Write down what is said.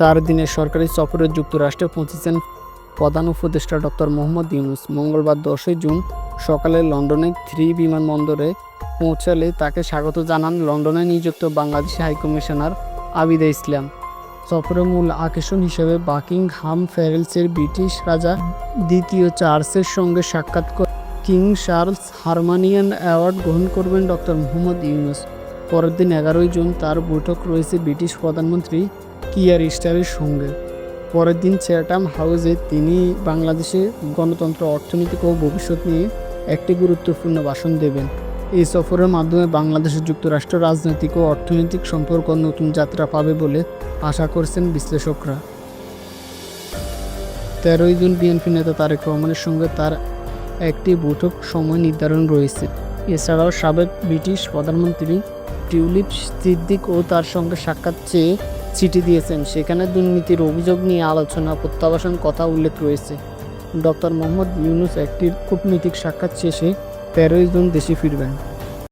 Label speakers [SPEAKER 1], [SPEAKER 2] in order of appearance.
[SPEAKER 1] চার দিনের সরকারি সফরে যুক্তরাষ্ট্রে পৌঁছেছেন প্রধান উপদেষ্টা ডক্টর মোহাম্মদ ইউনুস। মঙ্গলবার দশই জুন সকালে লন্ডনে থ্রি বিমানবন্দরে পৌঁছালে তাকে স্বাগত জানান লন্ডনে নিযুক্ত বাংলাদেশি হাইকমিশনার আবিদা ইসলাম। সফরের মূল আকর্ষণ হিসেবে বাকিংহাম প্যালেসের ব্রিটিশ রাজা দ্বিতীয় চার্লসের সঙ্গে সাক্ষাৎ কিং চার্লস হারমানিয়ান অ্যাওয়ার্ড গ্রহণ করবেন ডক্টর মোহাম্মদ ইউনুস। পরের দিন এগারোই জুন তার বৈঠক রয়েছে ব্রিটিশ প্রধানমন্ত্রী কিয়ার স্টারের সঙ্গে। পরের দিন চেয়ারটাম হাউসে তিনি বাংলাদেশে গণতন্ত্র, অর্থনৈতিক ও ভবিষ্যৎ নিয়ে একটি গুরুত্বপূর্ণ ভাষণ দেবেন। এই সফরের মাধ্যমে বাংলাদেশ যুক্তরাষ্ট্র রাজনৈতিক ও অর্থনৈতিক সম্পর্ক নতুন যাত্রা পাবে বলে আশা করছেন বিশ্লেষকরা। তেরোই জুন বিএনপি নেতা তারেক রহমানের সঙ্গে তার একটি বৈঠক সময় নির্ধারণ রয়েছে। এছাড়াও সাবেক ব্রিটিশ প্রধানমন্ত্রী টিউলিপ সিদ্দিক ও তার সঙ্গে সাক্ষাৎ চেয়ে চিঠি দিয়েছেন। সেখানে দুর্নীতির অভিযোগ নিয়ে আলোচনা, প্রত্যাবাসন কথা উল্লেখ রয়েছে। ডক্টর মোহাম্মদ ইউনুস একটি কূটনৈতিক সাক্ষাৎ শেষে তেরোই জুন দেশে ফিরবেন।